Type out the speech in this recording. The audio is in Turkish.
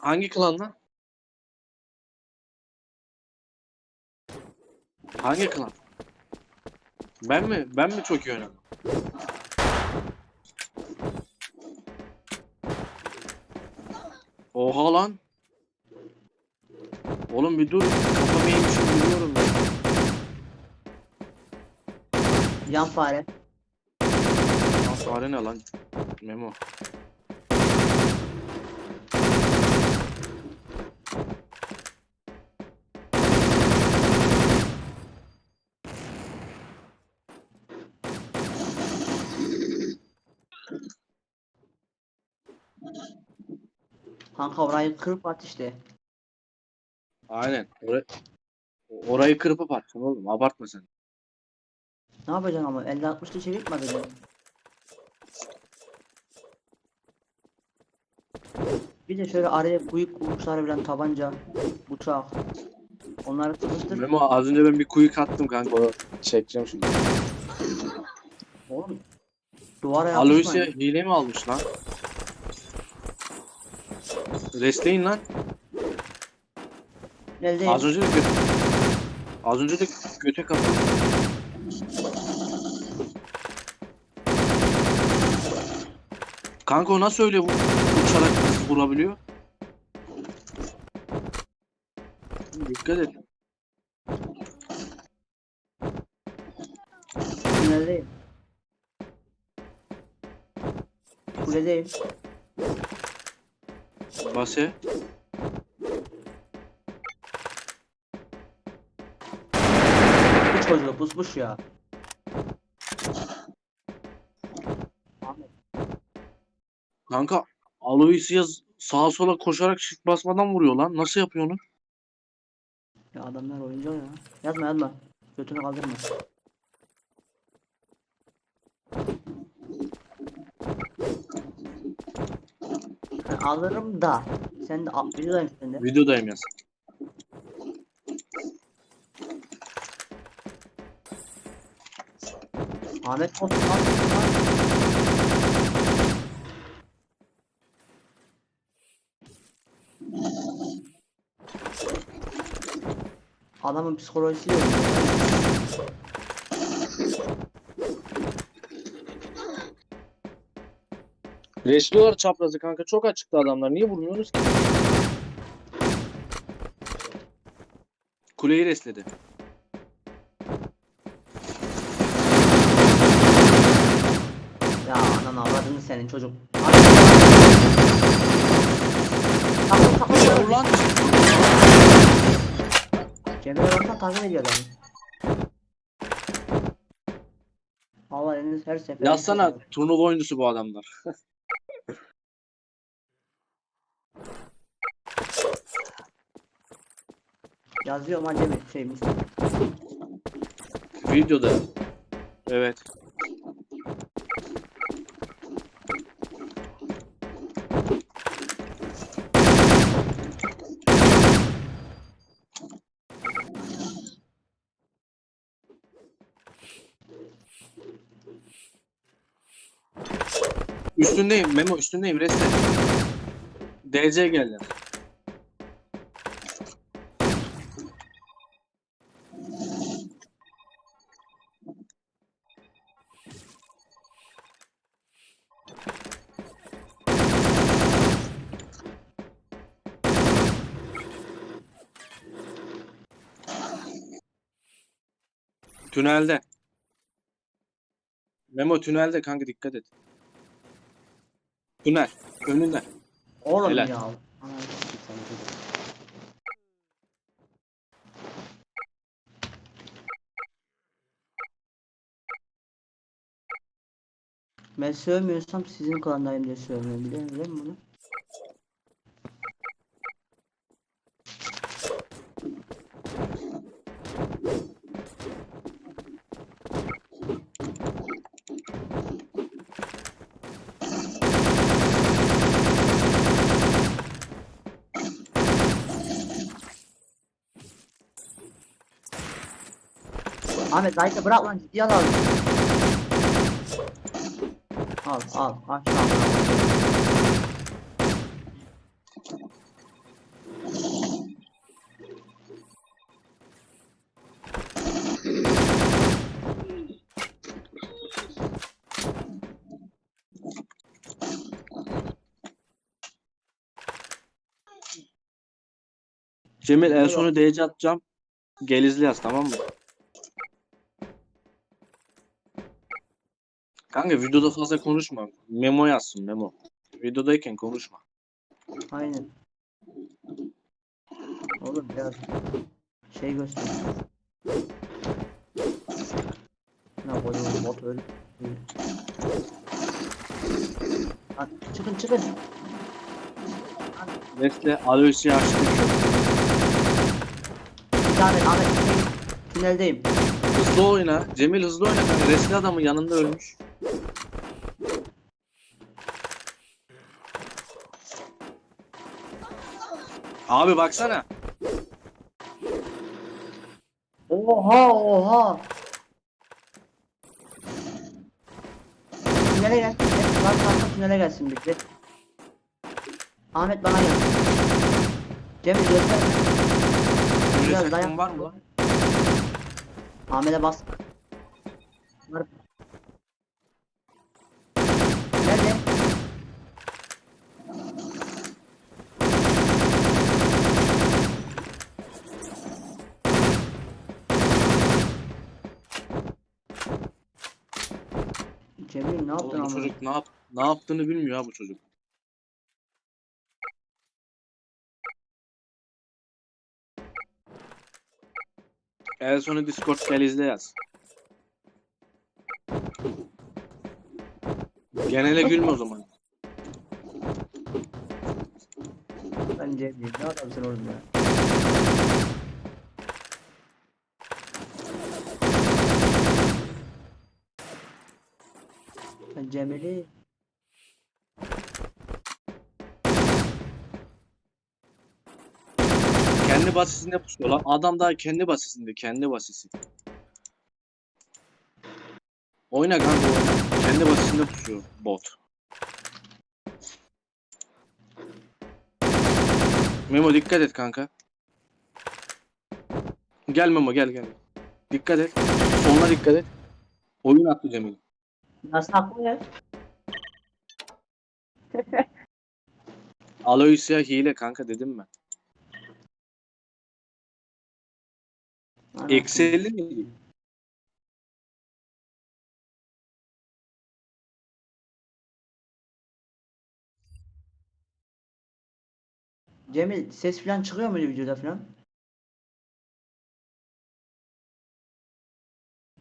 Hangi klan lan? Hangi klan? Ben mi? Ben mi çok iyi oynadım? Oha lan. Oğlum bir dur. Kafamı yemişim biliyorum ben. Yan fare. Lan fare ne lan? Memo. Kanka orayı kırıp at işte. Aynen. Orayı, orayı kırıp atacaksın oğlum. Abartma sen. Ne yapacaksın ama 50-60'lı çevik mi atacaksın? Bir de şöyle araya kuyuk uçları bilen tabanca, bıçak. Onları sıkıştır. Memo az önce ben bir kuyu kattım kanka. Onu çekeceğim şimdi. Oğlum. Duvara Aloysia yapışmayın. hile mi almış lan? Restleyin lan. Elde Az önce de göte... Az önce de göte kapı. Kanka o nasıl öyle bu uçarak vurabiliyor? Dikkat et. Tüneldeyim. Kuledeyim. Base. Bu çocuğu pusmuş ya. Kanka Aloysia sağa sola koşarak shift basmadan vuruyor lan. Nasıl yapıyor onu? Ya adamlar oyuncu ya. Yazma yazma. Götünü kaldırma. Alırım da. Sen de al- videodayım sen de. Videodayım yaz. Ahmet Kostum al. Adamın psikolojisi yok. Resliyorlar çaprazı kanka. Çok açıktı adamlar. Niye vurmuyorsunuz ki? Kuleyi resledi. Ya anan avradını senin çocuk. Takıl takıl Vur lan. Cemil Orta takip ediyor adamı. Allah eliniz her sefer. Yazsana turnuva oyuncusu bu adamlar. Yazıyorum acemi şeyimiz. Videoda. Evet. Üstündeyim Memo üstündeyim reste. DC geldi. Tünelde. Memo tünelde kanka dikkat et. Tünel. Önünde. Oğlum Helal. ya. Ben sövmüyorsam sizin klandayım diye sövmüyorum biliyor musun bunu? Ahmet Zayt'ı bırak lan ciddiye al. Al al aşağı. Cemil en sonu DC atacağım. Gel izleyeceğiz tamam mı? Kanka videoda fazla konuşma. Memo yazsın memo. Videodayken konuşma. Aynen. Oğlum biraz şey göster. Ne koyuyorum bot. Lan çıkın çıkın. Nesle Aloysi'yi açtı. Bir tane Ahmet tüneldeyim. Hızlı oyna. Cemil hızlı oyna. Resli adamın yanında ölmüş. Abi baksana. Oha oha. Tünele gel. Lan kanka tünele gelsin de. Ahmet bana gel. Cemil göster. Biraz dayan. var mı lan? Ahmet'e bas. Var. Cemil ne yaptın Oğlum bu ama? çocuk ne yap ne yaptığını bilmiyor ha bu çocuk. En sonu Discord gel izle yaz. Genele gülme o zaman. Ben Cemil ne adamsın oğlum ya? Ben Cemil'i Kendi basisinde pusuyor lan. Adam daha kendi basisinde. Kendi basisi. Oyna kanka oyna. Kendi basisinde pusuyor bot. Memo dikkat et kanka. Gel Memo gel gel. Dikkat et. Sonuna dikkat et. Oyun attı Cemil. Nasıl haklı ya? Aloysia hile kanka dedim Eksi 50 miydi? Cemil ses falan çıkıyor muydu videoda falan?